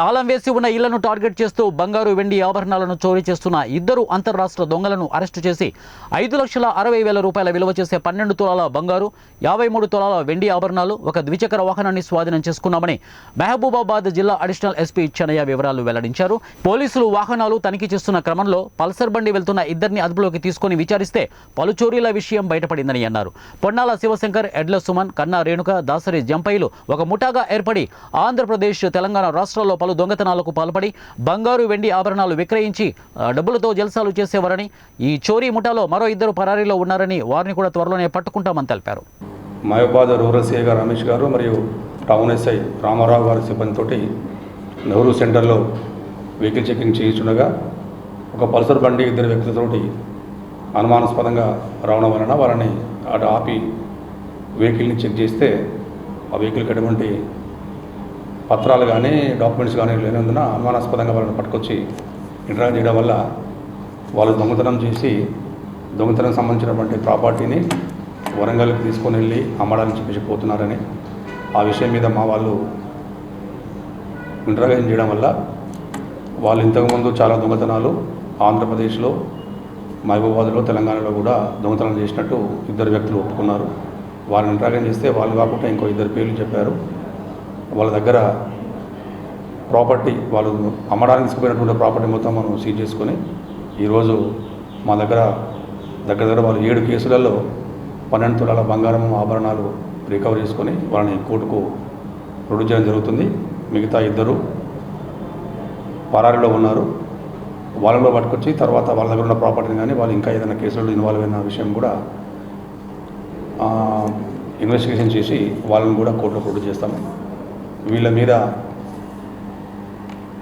తాళం వేసి ఉన్న ఇళ్ళను టార్గెట్ చేస్తూ బంగారు వెండి ఆభరణాలను చోరీ చేస్తున్న ఇద్దరు అంతర్రాష్ట్ర దొంగలను అరెస్టు చేసి ఐదు లక్షల అరవై వేల రూపాయల విలువ చేసే పన్నెండు తులాల బంగారు యాభై మూడు తులాల వెండి ఆభరణాలు ఒక ద్విచక్ర వాహనాన్ని స్వాధీనం చేసుకున్నామని మహబూబాబాద్ జిల్లా అడిషనల్ ఎస్పీ చెన్నయ్య వివరాలు వెల్లడించారు. పోలీసులు వాహనాలు తనిఖీ చేస్తున్న క్రమంలో పల్సర్ బండి వెళ్తున్న ఇద్దరిని అదుపులోకి తీసుకొని విచారిస్తే పలు చోరీల విషయం బయటపడిందని అన్నారు. పొన్నాల శివశంకర్ ఎడ్ల సుమన్ కన్నా రేణుక దాసరి జంపైలు ఒక ముఠాగా ఏర్పడి ఆంధ్రప్రదేశ్ తెలంగాణ రాష్ట్రాల్లో పలు దొంగతనాలకు పాల్పడి బంగారు వెండి ఆభరణాలు విక్రయించి ఆ, డబ్బులతో జల్సాలు చేసేవారని ఈ చోరీ ముఠాలో మరో ఇద్దరు పరారీలో ఉన్నారని వారిని కూడా త్వరలోనే పట్టుకుంటామని తెలిపారు. మహబాద్ రూరల్ సీఏ రమేష్ గారు మరియు టౌన్ ఎస్ఐ రామారావు గారి సిబ్బందితోటి నెహ్రూ సెంటర్లో వెహికల్ చెకింగ్ చేయించుండగా ఒక పల్సర్ బండి ఇద్దరు వ్యక్తులతోటి అనుమానాస్పదంగా రావడం వలన వారిని అటు ఆపి వెహికల్ని చెక్ చేస్తే ఆ వెహికల్కి ఎటువంటి పత్రాలు కానీ డాక్యుమెంట్స్ కానీ లేనందున అనుమానాస్పదంగా వాళ్ళని పట్టుకొచ్చి ఇంటరాక్ట్ చేయడం వల్ల వాళ్ళు దొంగతనం చేసి దొంగతనం సంబంధించినటువంటి ప్రాపర్టీని వరంగల్కి తీసుకొని వెళ్ళి అమ్మడానికి చెప్పేసి పోతున్నారని ఆ విషయం మీద మా వాళ్ళు ఇంటరాగేషన్ చేయడం వల్ల వాళ్ళు ఇంతకుముందు చాలా దొంగతనాలు ఆంధ్రప్రదేశ్లో మహబూబాద్లో తెలంగాణలో కూడా దొంగతనం చేసినట్టు ఇద్దరు వ్యక్తులు ఒప్పుకున్నారు. వారిని ఇంటరాగేషన్ చేస్తే వాళ్ళు కాకుండా ఇంకో ఇద్దరు పేర్లు చెప్పారు. వాళ్ళ దగ్గర ప్రాపర్టీ వాళ్ళు అమ్మడానికి తీసుకుపోయినటువంటి ప్రాపర్టీ మొత్తం మనం సీజ్ చేసుకొని ఈరోజు మా దగ్గర దగ్గర దగ్గర వాళ్ళు ఏడు కేసులలో పన్నెండు తులాల బంగారం ఆభరణాలు రికవర్ చేసుకొని వాళ్ళని కోర్టుకు ప్రొడ్యూస్ చేయడం జరుగుతుంది. మిగతా ఇద్దరు పరారిలో ఉన్నారు. వాళ్ళలో పట్టుకొచ్చి తర్వాత వాళ్ళ దగ్గర ఉన్న ప్రాపర్టీని కానీ వాళ్ళు ఇంకా ఏదైనా కేసులలో ఇన్వాల్వ్ అయిన విషయం కూడా ఇన్వెస్టిగేషన్ చేసి వాళ్ళని కూడా కోర్టులో ప్రొడ్యూస్ చేస్తాము. వీళ్ళ మీద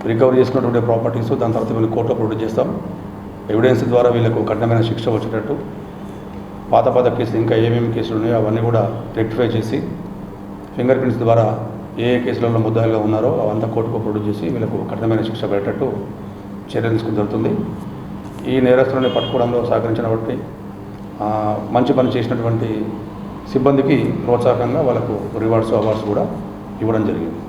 రికవరీ చేసుకున్నటువంటి ప్రాపర్టీస్ దాని తర్వాత వీళ్ళు కోర్టులో ప్రొడ్యూస్ చేస్తాం. ఎవిడెన్స్ ద్వారా వీళ్ళకు కఠినమైన శిక్ష వచ్చేటట్టు పాత పాత కేసులు ఇంకా ఏమేమి కేసులు ఉన్నాయో అవన్నీ కూడా రెక్టిఫై చేసి ఫింగర్ ప్రింట్స్ ద్వారా ఏ ఏ కేసులలో ముద్దాయిలుగా ఉన్నారో అవంతా కోర్టుకు ప్రొడ్యూస్ చేసి వీళ్ళకు కఠినమైన శిక్ష పెట్టేటట్టు చర్యలు తీసుకుని జరుగుతుంది. ఈ నేరస్తులని పట్టుకోవడంలో సహకరించినటువంటి ఆ, మంచి పని చేసినటువంటి సిబ్బందికి ప్రోత్సాహకంగా వాళ్ళకు రివార్డ్స్ అవార్డ్స్ కూడా ఇవ్వడం జరిగింది.